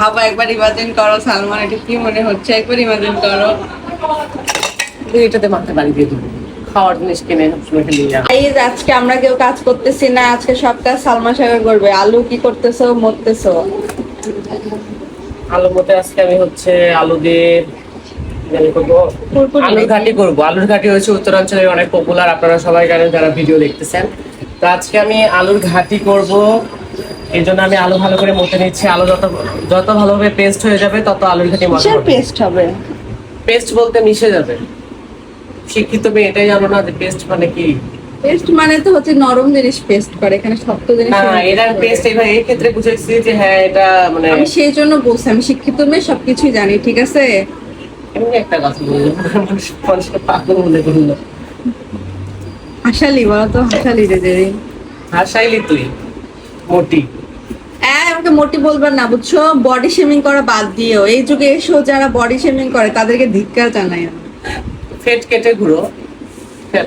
ভাবো একবার ইমাজিন করো সালমান এটা কি মনে হচ্ছে? একবার ইমাজিন করো। এটাতে মাথা বাড়ি দিয়ে দেবো খাওয়ার জিনিস কিনে সবসময় খেলে যা এই আজকে আমরা কেউ কাজ করতেছি না আজকে সব কাজ সালমান সাহেব করবে। আলু কি করতেছো? মরতেছো? আলুর মধ্যে আজকে আমি হচ্ছে আলু দিয়ে করব। আলুর নাকি? ঘাটি করব। আলুর ঘাটি হচ্ছে উত্তরাঞ্চলে অনেক পপুলার আপনারা সবাই জানেন যারা ভিডিও দেখতেছেন। তো আজকে আমি আলুর ঘাটি করব। এই জন্য আমি আলু ভালো করে মতে নিচ্ছি। আলু যত যত ভালোভাবে পেস্ট হয়ে যাবে তত আলুর ঘাটি মজা পেস্ট হবে? পেস্ট বলতে মিশে যাবে। শিক্ষিত মেয়ে এটাই জানো না যে পেস্ট মানে কি? পেস্ট মানে তো হচ্ছে নরম জিনিস পেস্ট করে এখানে শক্ত জিনিস না এটার পেস্ট এইভাবে এই ক্ষেত্রে বুঝেছি যে হ্যাঁ এটা মানে আমি সেই জন্য বলছি আমি শিক্ষিত মেয়ে সবকিছুই জানি ঠিক আছে? এমনি একটা কথা মানুষকে পাগল মনে করল হাসালি বলো তো হাসালি রে হাসাইলি তুই মোটি। আমাকে মোটি বলবার না বুঝছ? বডি শেমিং করা বাদ দিও এই যুগে এসো যারা বডি শেমিং করে তাদেরকে ধিক্কার জানাই ফেট কেটে ঘুরো।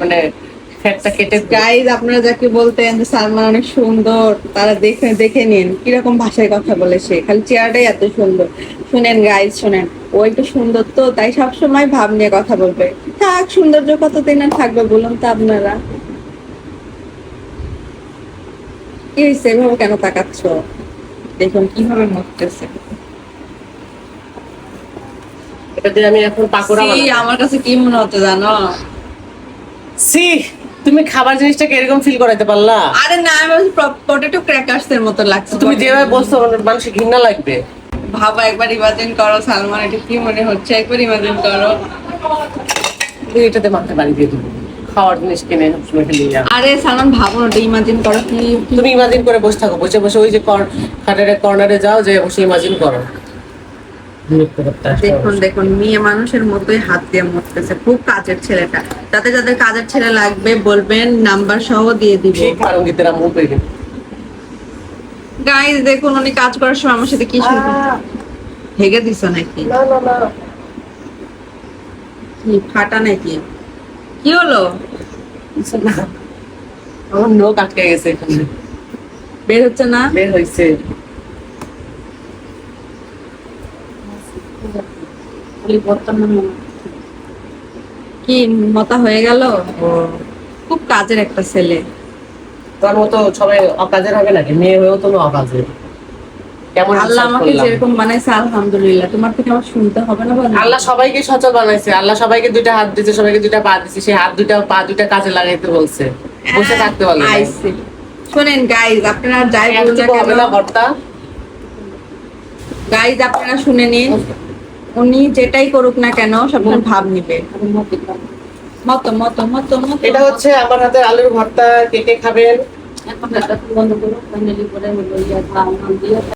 মানে ফ্যাটটা কেটে গাইজ আপনারা যাকে বলতেন যে সালমান অনেক সুন্দর তারা দেখে দেখে নিন। কীরকম ভাষায় কথা বলে সে। খালি চেহারাটাই এত সুন্দর। শুনেন গাইজ শুনেন। ও একটু সুন্দর তো তাই সবসময় ভাব নিয়ে কথা বলবে। থাক সৌন্দর্য কতদিন আর থাকবে বলুন তো আপনারা। কি হয়েছে এভাবে কেন তাকাচ্ছ? দেখুন কীভাবে মরতেছে এটা দিয়ে আমি এখন পাকোড়া বানাবো। আমার কাছে কি মনে হতো জানো? সি তুমি খাবার জিনিসটাকে এরকম ফিল করাইতে পারলা? আরে না আমি পটেটো ক্র্যাকার্স এর মতো লাগছে তুমি যেভাবে বলছো মানুষের ঘৃণা লাগবে। ভাবো একবার ইমাজিন করো সালমান এটা কি মনে হচ্ছে? একবার ইমাজিন করো। এটাতে মাথা বাড়ি দিয়ে দেবো। খাওয়ার জিনিস কিনে সবসময় আরে সালমান ভাবো না ইমাজিন করো। কি তুমি ইমাজিন করে বসে থাকো বসে বসে ওই যে কর- খাটের কর্নারে যাও যে বসে ইমাজিন করো। দেখুন দেখুন মেয়ে মানুষের মতোই হাত দিয়ে মরতেছে খুব কাজের ছেলেটা। তাতে যাদের কাজের ছেলে লাগবে বলবেন নাম্বার সহ দিয়ে দিব। ঠিক পারঙ্গিতেরা মুখ গাইজ দেখুন উনি কাজ করার সময় আমার সাথে কি শুরু হেগে দিছ নাকি? না না না। কি ফাটা নাকি? কি হলো? আমার নোক আটকে গেছে এখানে। বের হচ্ছে না? বের হয়েছে কি মতা হয়ে গেল? খুব কাজের একটা ছেলে। তোর মতো সবাই অকাজের হবে নাকি? মেয়ে হয়েও তো অকাজের। কেমন আল্লাহ আমাকে যেরকম বানাইছে আলহামদুলিল্লাহ। তোমার থেকে আমার শুনতে হবে না বলো? আল্লাহ সবাইকে সচল বানাইছে। আল্লাহ সবাইকে দুইটা হাত দিয়েছে সবাইকে দুইটা পা দিয়েছে সেই হাত দুইটা পা দুইটা কাজে লাগাইতে বলছে। বসে থাকতে শোনেন গাইজ আপনারা যাই এত বলুন না ভর্তা গাইজ আপনারা শুনে নিন উনি যেটাই করুক না কেন সবসময় ভাব নিবে। মত মত মত মত। এটা হচ্ছে আমার হাতে আলুর ভর্তা কে কে খাবেন? এখন একটা বন্ধ করো ফাইনালি করে হলো ইয়া খাওয়া